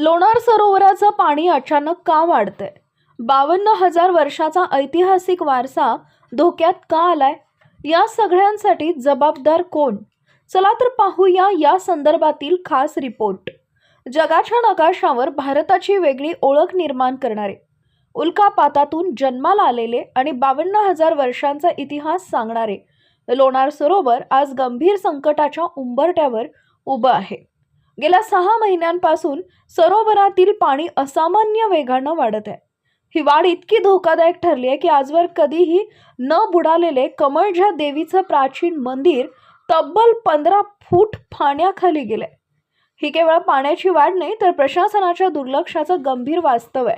लोणार सरोवराचं पाणी अचानक का वाढतंय? बावन्न हजार वर्षाचा ऐतिहासिक वारसा धोक्यात का आलाय? या सगळ्यांसाठी जबाबदार कोण? चला तर पाहूया या संदर्भातील खास रिपोर्ट. जगाच्या नकाशावर भारताची वेगळी ओळख निर्माण करणारे. उल्कापातातून जन्माला आलेले आणि बावन्न हजार वर्षांचा इतिहास सांगणारे लोणार सरोवर आज गंभीर संकटाच्या उंबरट्यावर उभं आहे. गेल्या सहा महिन्यांपासून सरोवरातील पाणी असामान्य वेगानं वाढत आहे. ही वाढ इतकी धोकादायक ठरली आहे की आजवर कधीही न बुडालेले कमळझ्या देवीचं प्राचीन मंदिर तब्बल पंधरा फूट पाण्याखाली गेलंय. ही केवळ पाण्याची वाढ नाही तर प्रशासनाच्या दुर्लक्षाचं गंभीर वास्तव आहे.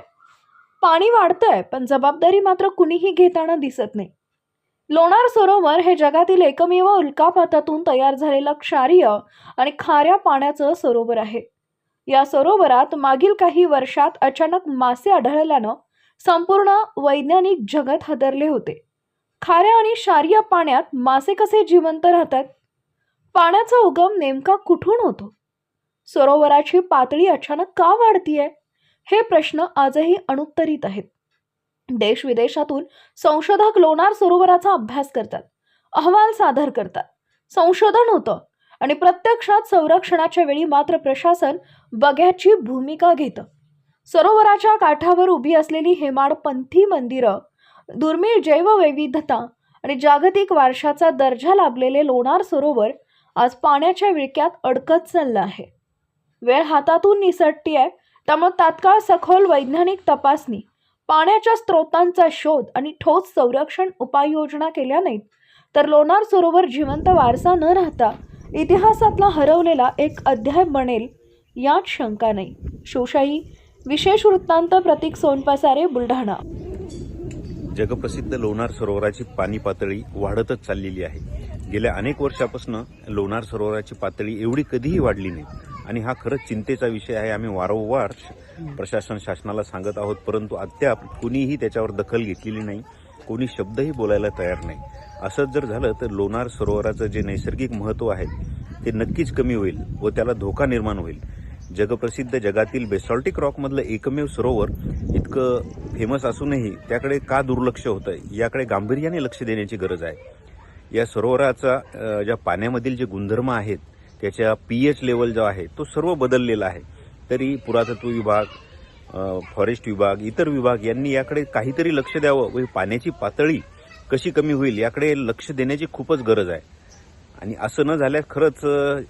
पाणी वाढतंय पण जबाबदारी मात्र कुणीही घेताना दिसत नाही. लोणार सरोवर हे जगातील एकमेव उल्कापातातून तयार झालेलं क्षारीय आणि खाऱ्या पाण्याचं सरोवर आहे. या सरोवरात मागील काही वर्षात अचानक मासे आढळल्यानं संपूर्ण वैज्ञानिक जगत हादरले होते. खाऱ्या आणि क्षारीय पाण्यात मासे कसे जिवंत राहतात? पाण्याचा उगम नेमका कुठून होतो? सरोवराची पातळी अचानक का वाढतीये? हे प्रश्न आजही अनुत्तरित आहेत. देश विदेशातून संशोधक लोणार सरोवराचा अभ्यास करतात अहवाल सादर करतात. संशोधन होतं आणि प्रत्यक्षात संरक्षणाच्या वेळी मात्र प्रशासन बघ्याची भूमिका घेतं. सरोवराच्या काठावर उभी असलेली हेमाडपंथी मंदिरं दुर्मिळ जैववैविधता आणि जागतिक वारशाचा दर्जा लाभलेले लोणार सरोवर आज पाण्याच्या विळक्यात अडकत चाललं आहे. वेळ हातातून निसटती आहे त्यामुळे तात्काळ सखोल वैज्ञानिक तपासणी पाण्याच्या स्रोतांचा शोध आणि ठोस संरक्षण उपाययोजना केल्या नाहीत तर लोणार सरोवर जिवंत वारसा न राहता इतिहासातला हरवलेला एक अध्याय बनेल यात शंका नाही. शिवशाही विशेष वृत्तांत प्रतीक सोनपसारे बुलढाणा. जगप्रसिद्ध लोणार सरोवराची पाणी पातळी वाढतच चाललेली आहे. गेल्या अनेक वर्षापासून लोणार सरोवराची पातळी एवढी कधीही वाढली नाही. आणि हा खरंच चिंतेचा विषय आहे. आम्ही वारंवार प्रशासन शासनाला सांगत आहोत परंतु अद्याप कुणीही त्याच्यावर दखल घेतलेली नाही. कोणी शब्दही बोलायला तयार नाही. असंच जर झालं तर लोणार सरोवराचं जे नैसर्गिक महत्त्व आहे ते नक्कीच कमी होईल व त्याला धोका निर्माण होईल. जगप्रसिद्ध जगातील बेसॉल्टिक रॉकमधलं एकमेव सरोवर इतकं फेमस असूनही त्याकडे का दुर्लक्ष होतं याकडे गांभीर्याने लक्ष देण्याची गरज आहे. या सरोवराचा ज्या पाण्यामधील जे गुणधर्म आहेत त्याच्या पी एच लेवल जो आहे तो सर्व बदललेला आहे. तरी पुरातत्व विभाग फॉरेस्ट विभाग इतर विभाग यांनी याकडे काहीतरी लक्ष द्यावं. व पाण्याची पातळी कशी कमी होईल याकडे लक्ष देण्याची खूपच गरज आहे. आणि असं न झाल्यास खरंच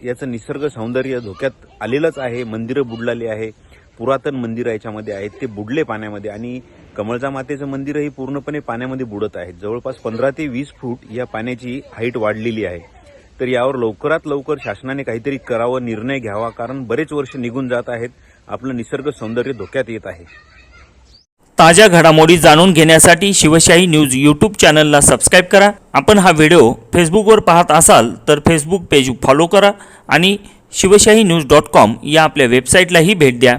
याचं निसर्ग सौंदर्य धोक्यात आलेलंच आहे. मंदिरं बुडलेली आहे. पुरातन मंदिरं याच्यामध्ये आहेत ते बुडले पाण्यामध्ये. आणि कमळजा मातेचं मंदिरही पूर्णपणे पाण्यामध्ये बुडत आहे. जवळपास पंधरा ते वीस फूट या पाण्याची हाईट वाढलेली आहे. तर यावर लवकरात लवकर शासनाने काहीतरी करावं निर्णय घ्यावा कारण बरेच वर्ष निघून जात आहेत. आपलं निसर्ग सौंदर्य धोक्यात येत आहे. ताज्या घडामोडी जाणून घेण्यासाठी शिवशाही न्यूज यूट्यूब चॅनलला सबस्क्राईब करा. आपण हा व्हिडिओ फेसबुकवर पाहत असाल तर फेसबुक पेज फॉलो करा आणि शिवशाही न्यूज डॉट कॉम या आपल्या वेबसाईटलाही भेट द्या.